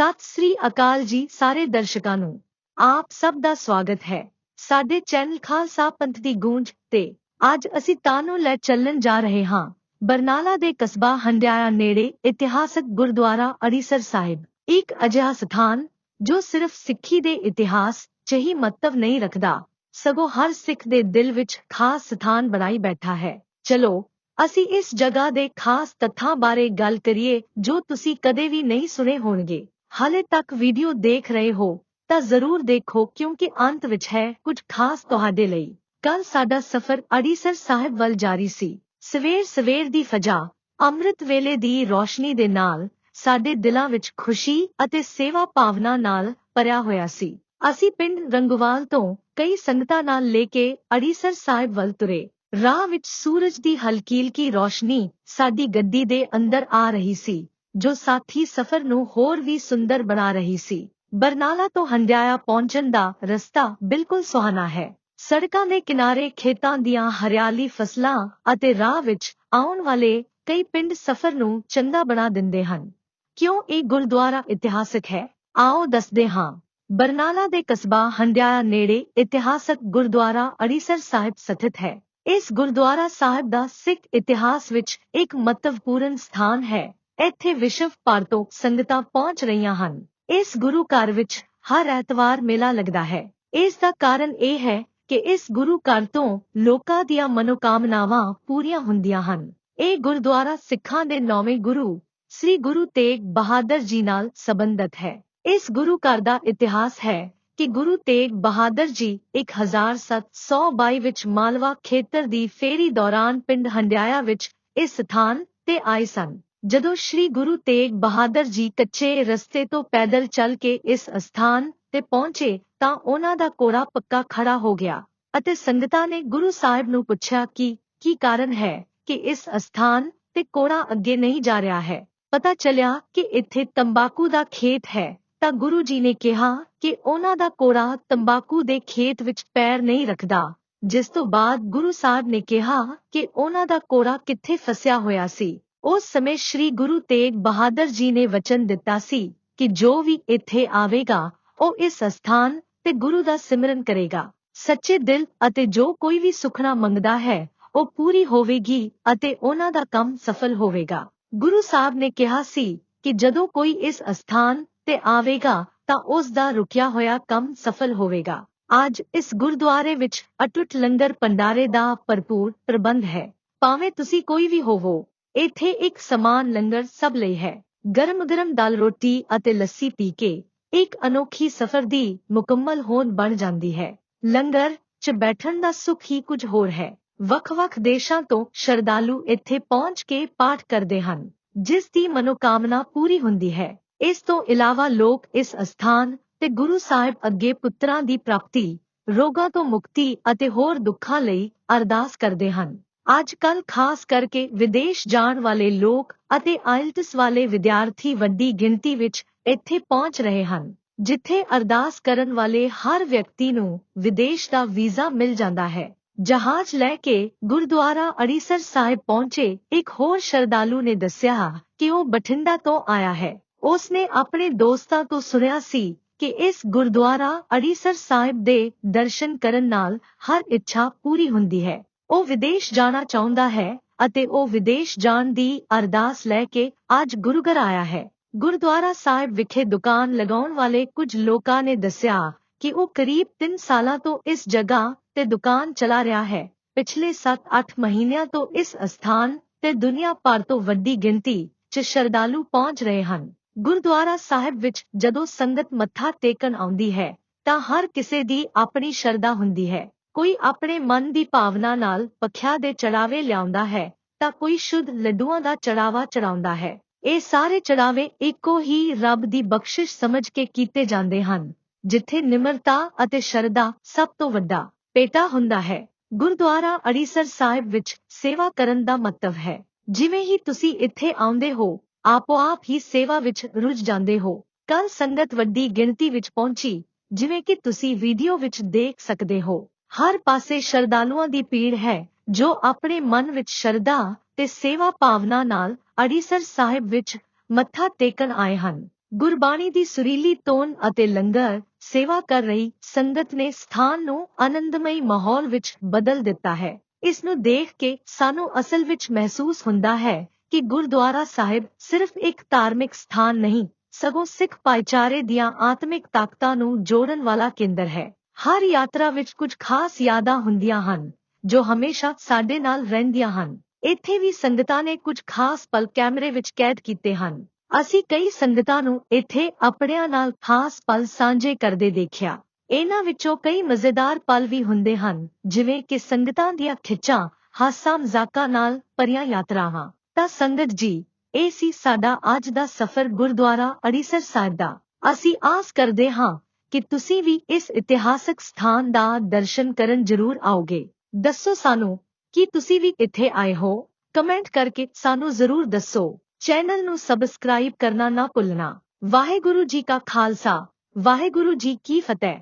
ਸਤਿ ਸ੍ਰੀ ਅਕਾਲ ਜੀ ਸਾਰੇ ਦਰਸ਼ਕਾਂ ਨੂੰ ਆਪ ਸਭ ਦਾ ਸਵਾਗਤ ਹੈ ਸਾਡੇ ਚੈਨਲ ਖਾਲਸਾ ਪੰਥ ਦੀ ਗੂੰਜ ਤੇ ਅੱਜ ਅਸੀਂ ਤੁਹਾਨੂੰ ਲੈ ਚੱਲਣ ਜਾ ਰਹੇ ਹਾਂ ਬਰਨਾਲਾ ਦੇ ਕਸਬਾ ਹੰਡਿਆਇਆ ਨੇੜੇ ਇਤਿਹਾਸਕ ਗੁਰਦੁਆਰਾ ਅੜੀਸਰ ਸਾਹਿਬ ਇੱਕ ਅਜਿਹਾ ਸਥਾਨ ਜੋ ਸਿਰਫ ਸਿੱਖੀ ਦੇ ਇਤਿਹਾਸ 'ਚ ਹੀ ਮਹੱਤਵ ਨਹੀਂ ਰੱਖਦਾ ਸਗੋਂ ਹਰ ਸਿੱਖ ਦੇ ਦਿਲ ਵਿੱਚ ਖਾਸ ਸਥਾਨ ਬਣਾਈ ਬੈਠਾ ਹੈ ਚਲੋ ਅਸੀਂ ਇਸ ਜਗ੍ਹਾ ਦੇ ਖਾਸ ਤੱਥਾਂ ਬਾਰੇ ਗੱਲ ਕਰੀਏ ਜੋ ਤੁਸੀਂ ਕਦੇ ਵੀ ਨਹੀਂ ਸੁਣੇ ਹੋਣਗੇ ਹਾਲੇ ਤੱਕ ਵੀਡੀਓ ਦੇਖ ਰਹੇ ਹੋ ਤਾਂ ਜ਼ਰੂਰ ਦੇਖੋ ਕਿਉਂਕਿ ਅੰਤ ਵਿੱਚ ਹੈ ਕੁਝ ਖਾਸ ਤੁਹਾਡੇ ਲਈ ਕੱਲ ਸਾਡਾ ਸਫ਼ਰ ਅੜੀਸਰ ਸਾਹਿਬ ਵੱਲ ਜਾਰੀ ਸੀ ਸਵੇਰ ਸਵੇਰ ਦੀ ਫਜਾ ਅੰਮ੍ਰਿਤ ਵੇਲੇ ਦੀ ਰੋਸ਼ਨੀ ਦੇ ਨਾਲ ਸਾਡੇ ਦਿਲਾਂ ਵਿੱਚ ਖੁਸ਼ੀ ਅਤੇ ਸੇਵਾ ਭਾਵਨਾ ਨਾਲ ਭਰਿਆ ਹੋਇਆ ਸੀ ਅਸੀਂ ਪਿੰਡ ਰੰਗਵਾਲ ਤੋਂ ਕਈ ਸੰਗਤਾਂ ਨਾਲ ਲੈ ਕੇ ਅੜੀਸਰ ਸਾਹਿਬ ਵੱਲ ਤੁਰੇ ਰਾਹ ਵਿੱਚ ਸੂਰਜ ਦੀ ਹਲਕੀ ਹਲਕੀ ਰੋਸ਼ਨੀ ਸਾਡੀ ਗੱਡੀ ਦੇ ਅੰਦਰ ਆ ਰਹੀ ਸੀ ਜੋ ਸਾਥੀ ਸਫ਼ਰ ਨੂੰ ਹੋਰ ਵੀ ਸੁੰਦਰ ਬਣਾ ਰਹੀ ਸੀ ਬਰਨਾਲਾ ਤੋਂ ਹੰਡਿਆਇਆ ਪਹੁੰਚਣ ਦਾ ਰਸਤਾ ਬਿਲਕੁਲ ਸੁਹਾਣਾ ਹੈ ਸੜਕਾਂ ਦੇ ਕਿਨਾਰੇ ਖੇਤਾਂ ਦੀਆਂ ਹਰਿਆਲੀ ਫਸਲਾਂ ਅਤੇ ਰਾਹ ਵਿੱਚ ਆਉਣ ਵਾਲੇ ਕਈ ਪਿੰਡ ਸਫ਼ਰ ਨੂੰ ਚੰਗਾ ਬਣਾ ਦਿੰਦੇ ਹਨ ਕਿਉਂ ਇਹ ਗੁਰਦੁਆਰਾ ਇਤਿਹਾਸਕ ਹੈ ਆਓ ਦੱਸਦੇ ਹਾਂ ਬਰਨਾਲਾ ਦੇ ਕਸਬਾ ਹੰਡਿਆਇਆ ਨੇੜੇ ਇਤਿਹਾਸਕ ਗੁਰਦੁਆਰਾ ਅੜੀਸਰ ਸਾਹਿਬ ਸਥਿਤ ਹੈ ਇਸ ਗੁਰਦੁਆਰਾ ਸਾਹਿਬ ਦਾ ਸਿੱਖ ਇਤਿਹਾਸ ਵਿੱਚ ਇੱਕ ਮਹੱਤਵਪੂਰਨ ਸਥਾਨ ਹੈ ਇੱਥੇ ਵਿਸ਼ਵ ਭਰ ਤੋਂ ਸੰਗਤਾਂ ਪਹੁੰਚ ਰਹੀਆਂ ਹਨ ਇਸ ਗੁਰੂ ਘਰ ਵਿੱਚ ਹਰ ਐਤਵਾਰ ਮੇਲਾ ਲੱਗਦਾ ਹੈ ਇਸ ਦਾ ਕਾਰਨ ਇਹ ਹੈ ਕਿ ਇਸ ਗੁਰੂ ਘਰ ਤੋਂ ਲੋਕਾਂ ਦੀਆਂ ਮਨੋਕਾਮਨਾਵਾਂ ਪੂਰੀਆਂ ਹੁੰਦੀਆਂ ਹਨ ਇਹ ਗੁਰਦੁਆਰਾ ਸਿੱਖਾਂ ਦੇ ਨੌਵੇਂ ਗੁਰੂ ਸ੍ਰੀ ਗੁਰੂ ਤੇਗ ਬਹਾਦਰ ਜੀ ਨਾਲ ਸੰਬੰਧਿਤ ਹੈ ਇਸ ਗੁਰੂ ਘਰ ਦਾ ਇਤਿਹਾਸ ਹੈ ਕਿ ਗੁਰੂ ਤੇਗ ਬਹਾਦਰ ਜੀ 1722 ਵਿੱਚ ਮਾਲਵਾ ਖੇਤਰ ਦੀ ਫੇਰੀ ਦੌਰਾਨ ਪਿੰਡ ਹੰਡਿਆਇਆ ਵਿੱਚ ਇਸ ਸਥਾਨ ਤੇ ਆਏ ਸਨ ਜਦੋਂ ਸ੍ਰੀ ਗੁਰੂ ਤੇਗ ਬਹਾਦਰ ਜੀ ਕੱਚੇ ਰਸਤੇ ਤੋਂ ਪੈਦਲ ਚੱਲ ਕੇ ਇਸ ਸਥਾਨ ਤੇ ਪਹੁੰਚੇ ਤਾਂ ਉਹਨਾਂ ਦਾ ਕੋੜਾ ਪੱਕਾ ਖੜਾ ਹੋ ਗਿਆ ਅਤੇ ਸੰਗਤਾਂ ਨੇ ਗੁਰੂ ਸਾਹਿਬ ਨੂੰ ਪੁੱਛਿਆ ਕਿ ਕੀ ਕਾਰਨ ਹੈ ਕਿ ਇਸ ਸਥਾਨ ਤੇ ਕੋੜਾ ਅੱਗੇ ਨਹੀਂ ਜਾ ਰਿਹਾ ਹੈ ਪਤਾ ਚੱਲਿਆ ਕਿ ਇੱਥੇ ਤੰਬਾਕੂ ਦਾ ਖੇਤ ਹੈ ਤਾਂ ਗੁਰੂ ਜੀ ਨੇ ਕਿਹਾ ਕਿ ਉਹਨਾਂ ਦਾ ਕੋੜਾ ਤੰਬਾਕੂ ਦੇ ਖੇਤ ਵਿੱਚ ਪੈਰ ਨਹੀਂ ਰੱਖਦਾ ਜਿਸ ਤੋਂ ਬਾਅਦ ਗੁਰੂ ਸਾਹਿਬ ਨੇ ਕਿਹਾ ਕਿ ਉਹਨਾਂ ਦਾ ਕੋੜਾ ਕਿੱਥੇ ਫਸਿਆ ਹੋਇਆ ਸੀ ਉਸ ਸਮੇਂ ਸ੍ਰੀ ਗੁਰੂ ਤੇਗ ਬਹਾਦਰ ਜੀ ਨੇ ਵਚਨ ਦਿੱਤਾ ਸੀ ਕਿ ਜੋ ਵੀ ਇੱਥੇ ਆਵੇਗਾ ਉਹ ਇਸ ਸਥਾਨ ਤੇ ਗੁਰੂ ਦਾ ਸਿਮਰਨ ਕਰੇਗਾ ਸੱਚੇ ਦਿਲ ਅਤੇ ਜੋ ਕੋਈ ਵੀ ਸੁਖਣਾ ਮੰਗਦਾ ਹੈ ਉਹ ਪੂਰੀ ਹੋਵੇਗੀ ਅਤੇ ਉਹਨਾਂ ਦਾ ਕੰਮ ਸਫਲ ਹੋਵੇਗਾ ਗੁਰੂ ਸਾਹਿਬ ਨੇ ਕਿਹਾ ਸੀ ਕਿ ਜਦੋਂ ਕੋਈ ਇਸ ਸਥਾਨ ਤੇ ਆਵੇਗਾ ਤਾਂ ਉਸ ਦਾ ਰੁਕਿਆ ਹੋਇਆ ਕੰਮ ਸਫਲ ਹੋਵੇਗਾ ਅੱਜ ਇਸ ਗੁਰਦੁਆਰੇ ਵਿੱਚ ਅਟੁੱਟ ਲੰਗਰ ਪੰਡਾਰੇ ਦਾ ਭਰਪੂਰ ਪ੍ਰਬੰਧ ਹੈ ਭਾਵੇਂ ਤੁਸੀਂ ਕੋਈ ਵੀ ਹੋਵੋ ਇੱਥੇ ਇੱਕ ਸਮਾਨ ਲੰਗਰ ਸਭ ਲਈ ਹੈ ਗਰਮ-ਗਰਮ ਦਾਲ ਰੋਟੀ ਅਤੇ ਲੱਸੀ ਪੀ ਕੇ ਇੱਕ ਅਨੋਖੀ ਸਫ਼ਰ ਦੀ ਮੁਕੰਮਲ ਹੋਣ ਬਣ ਜਾਂਦੀ ਹੈ ਲੰਗਰ 'ਚ ਬੈਠਣ ਦਾ ਸੁੱਖ ਹੀ ਕੁਝ ਹੋਰ ਹੈ ਵੱਖ-ਵੱਖ ਦੇਸ਼ਾਂ ਤੋਂ ਸ਼ਰਧਾਲੂ ਇੱਥੇ ਪਹੁੰਚ ਕੇ ਪਾਠ ਕਰਦੇ ਹਨ ਜਿਸ ਦੀ ਮਨੋਕਾਮਨਾ ਪੂਰੀ ਹੁੰਦੀ ਹੈ ਇਸ ਤੋਂ ਇਲਾਵਾ ਲੋਕ ਇਸ ਸਥਾਨ ਤੇ ਗੁਰੂ ਸਾਹਿਬ ਅੱਗੇ ਪੁੱਤਰਾਂ ਦੀ ਪ੍ਰਾਪਤੀ ਰੋਗਾਂ ਤੋਂ ਮੁਕਤੀ ਅਤੇ ਹੋਰ ਦੁੱਖਾਂ ਲਈ ਅਰਦਾਸ ਕਰਦੇ ਹਨ ਅੱਜ ਕੱਲ ਖਾਸ ਕਰਕੇ ਵਿਦੇਸ਼ ਜਾਣ ਵਾਲੇ ਲੋਕ ਅਤੇ ਆਇਲਟਸ ਵਾਲੇ ਵਿਦਿਆਰਥੀ ਵੱਡੀ ਗਿਣਤੀ ਵਿੱਚ ਇੱਥੇ ਪਹੁੰਚ ਰਹੇ ਹਨ ਜਿੱਥੇ ਅਰਦਾਸ ਕਰਨ ਵਾਲੇ ਹਰ ਵਿਅਕਤੀ ਨੂੰ ਵਿਦੇਸ਼ ਦਾ ਵੀਜ਼ਾ ਮਿਲ ਜਾਂਦਾ ਹੈ ਜਹਾਜ਼ ਲੈ ਕੇ ਗੁਰਦੁਆਰਾ ਅੜੀਸਰ ਸਾਹਿਬ ਪਹੁੰਚੇ ਇੱਕ ਹੋਰ ਸ਼ਰਧਾਲੂ ਨੇ ਦੱਸਿਆ ਕਿ ਉਹ ਬਠਿੰਡਾ ਤੋਂ ਆਇਆ ਹੈ ਉਸਨੇ ਆਪਣੇ ਦੋਸਤਾਂ ਤੋਂ ਸੁਣਿਆ ਸੀ ਕਿ ਇਸ ਗੁਰਦੁਆਰਾ ਅੜੀਸਰ ਸਾਹਿਬ ਦੇ ਦਰਸ਼ਨ ਕਰਨ ਨਾਲ ਹਰ ਇੱਛਾ ਪੂਰੀ ਹੁੰਦੀ ਹੈ ਉਹ ਵਿਦੇਸ਼ ਜਾਣਾ ਚਾਹੁੰਦਾ ਹੈ ਅਤੇ ਉਹ ਵਿਦੇਸ਼ ਜਾਣ ਦੀ ਅਰਦਾਸ ਲੈ ਕੇ ਅੱਜ ਗੁਰੂਗਰ ਆਇਆ ਹੈ ਗੁਰਦੁਆਰਾ ਸਾਹਿਬ ਵਿਖੇ ਦੁਕਾਨ ਲਗਾਉਣ ਵਾਲੇ ਕੁਝ ਲੋਕਾਂ ਨੇ ਦੱਸਿਆ ਕਿ ਉਹ ਕਰੀਬ 3 ਸਾਲਾਂ ਤੋਂ ਇਸ ਜਗ੍ਹਾ ਤੇ ਦੁਕਾਨ ਚਲਾ ਰਿਹਾ ਹੈ ਪਿਛਲੇ 7-8 ਮਹੀਨਿਆਂ ਤੋਂ ਇਸ ਸਥਾਨ ਤੇ ਦੁਨੀਆ ਭਰ ਤੋਂ ਵੱਡੀ ਗਿਣਤੀ 'ਚ ਸ਼ਰਧਾਲੂ ਪਹੁੰਚ ਰਹੇ ਹਨ ਗੁਰਦੁਆਰਾ ਸਾਹਿਬ ਵਿੱਚ ਜਦੋਂ ਸੰਗਤ ਮੱਥਾ ਟੇਕਣ ਆਉਂਦੀ ਹੈ ਤਾਂ ਹਰ ਕਿਸੇ ਦੀ ਆਪਣੀ ਸ਼ਰਧਾ ਹੁੰਦੀ ਹੈ ਕੋਈ ਆਪਣੇ ਮਨ ਦੀ ਭਾਵਨਾ ਨਾਲ ਪੱਖਿਆ ਦੇ ਚੜਾਵੇ ਲਿਆਉਂਦਾ ਹੈ ਤਾਂ ਕੋਈ ਸ਼ੁੱਧ ਲੱਡੂਆਂ ਦਾ ਚੜਾਵਾ ਚੜਾਉਂਦਾ ਹੈ ਇਹ ਸਾਰੇ ਚੜਾਵੇ ਇੱਕੋ ਹੀ ਰੱਬ ਦੀ ਬਖਸ਼ਿਸ਼ ਸਮਝ ਕੇ ਕੀਤੇ ਜਾਂਦੇ ਹਨ ਜਿੱਥੇ ਨਿਮਰਤਾ ਅਤੇ ਸ਼ਰਧਾ ਸਭ ਤੋਂ ਵੱਡਾ ਪੇਟਾ ਹੁੰਦਾ ਹੈ ਗੁਰਦੁਆਰਾ ਅੜੀਸਰ ਸਾਹਿਬ ਵਿੱਚ ਸੇਵਾ ਕਰਨ ਦਾ ਮਤਲਬ ਹੈ ਜਿਵੇਂ ਹੀ ਤੁਸੀਂ ਇੱਥੇ ਆਉਂਦੇ ਹੋ ਆਪੋ ਆਪ ਹੀ ਸੇਵਾ ਵਿੱਚ ਰੁੱਝ ਜਾਂਦੇ ਹੋ ਕੱਲ ਸੰਗਤ ਵੱਡੀ ਗਿਣਤੀ ਵਿੱਚ ਪਹੁੰਚੀ ਜਿਵੇਂ ਕਿ ਤੁਸੀਂ ਵੀਡੀਓ ਵਿੱਚ ਦੇਖ ਸਕਦੇ ਹੋ ਹਰ ਪਾਸੇ ਸ਼ਰਧਾਲੂਆਂ ਦੀ ਭੀੜ ਹੈ ਜੋ ਆਪਣੇ ਮਨ ਵਿੱਚ ਸ਼ਰਧਾ ਤੇ ਸੇਵਾ ਭਾਵਨਾ ਨਾਲ ਅੜੀਸਰ ਸਾਹਿਬ ਵਿੱਚ ਮੱਥਾ ਟੇਕਣ ਆਏ ਹਨ ਗੁਰਬਾਣੀ ਦੀ ਸੁਰੀਲੀ ਟੋਨ ਅਤੇ ਲੰਗਰ ਸੇਵਾ ਕਰ ਰਹੀ ਸੰਗਤ ਨੇ ਸਥਾਨ ਨੂੰ ਆਨੰਦਮਈ ਮਾਹੌਲ ਵਿੱਚ ਬਦਲ ਦਿੱਤਾ ਹੈ ਇਸ ਨੂੰ ਦੇਖ ਕੇ ਸਾਨੂੰ ਅਸਲ ਵਿੱਚ ਮਹਿਸੂਸ ਹੁੰਦਾ ਹੈ ਕਿ ਗੁਰਦੁਆਰਾ ਸਾਹਿਬ ਸਿਰਫ ਇੱਕ ਧਾਰਮਿਕ ਸਥਾਨ ਨਹੀਂ ਸਗੋਂ ਸਿੱਖ ਭਾਈਚਾਰੇ ਦੀਆਂ ਆਤਮਿਕ ਤਾਕਤਾਂ ਨੂੰ ਜੋੜਨ ਵਾਲਾ ਕੇਂਦਰ ਹੈ ਹਰ ਯਾਤਰਾ ਵਿੱਚ ਕੁਝ ਖਾਸ ਯਾਦਾਂ ਹੁੰਦੀਆਂ ਹਨ, ਜੋ ਹਮੇਸ਼ਾ ਸਾਡੇ ਨਾਲ ਰਹਿੰਦੀਆਂ ਹਨ। ਇੱਥੇ ਵੀ ਸੰਗਤਾਂ ਨੇ ਕੁਝ ਖਾਸ ਪਲ ਕੈਮਰੇ ਵਿੱਚ ਕੈਦ ਕੀਤੇ ਹਨ। ਅਸੀਂ ਕਈ ਸੰਗਤਾਂ ਨੂੰ ਇੱਥੇ ਆਪਣਿਆਂ ਨਾਲ ਖਾਸ ਪਲ ਸਾਂਝੇ ਕਰਦੇ ਦੇਖਿਆ। ਇਹਨਾਂ ਵਿੱਚੋਂ ਕਈ ਮਜ਼ੇਦਾਰ ਪਲ ਵੀ ਹੁੰਦੇ ਹਨ, ਜਿਵੇਂ ਕਿ ਸੰਗਤਾਂ ਦੀਆਂ ਖਿੱਚਾਂ, ਹਾਸਾ ਮਜ਼ਾਕਾਂ ਨਾਲ ਭਰੀਆਂ ਯਾਤਰਾਵਾਂ। ਤਾਂ ਸੰਗਤ ਜੀ, ਇਹ ਸੀ ਸਾਡਾ ਅੱਜ ਦਾ ਸਫ਼ਰ ਗੁਰਦੁਆਰਾ ਅੜੀਸਰ ਸਾਹਿਬ ਦਾ। ਅਸੀਂ ਆਸ ਕਰਦੇ ਹਾਂ ਕਿ ਤੁਸੀਂ ਵੀ ਇਸ ਇਤਿਹਾਸਕ ਸਥਾਨ ਦਾ ਦਰਸ਼ਨ ਕਰਨ ਜ਼ਰੂਰ ਆਓਗੇ ਦੱਸੋ ਸਾਨੂੰ ਕੀ ਤੁਸੀਂ ਵੀ ਇੱਥੇ ਆਏ ਹੋ ਕਮੈਂਟ ਕਰਕੇ ਸਾਨੂੰ ਜ਼ਰੂਰ ਦੱਸੋ ਚੈਨਲ ਨੂੰ ਸਬਸਕ੍ਰਾਈਬ ਕਰਨਾ ਨਾ ਭੁੱਲਣਾ ਵਾਹਿਗੁਰੂ ਜੀ ਕਾ ਖਾਲਸਾ ਵਾਹਿਗੁਰੂ ਜੀ ਕੀ ਫਤਿਹ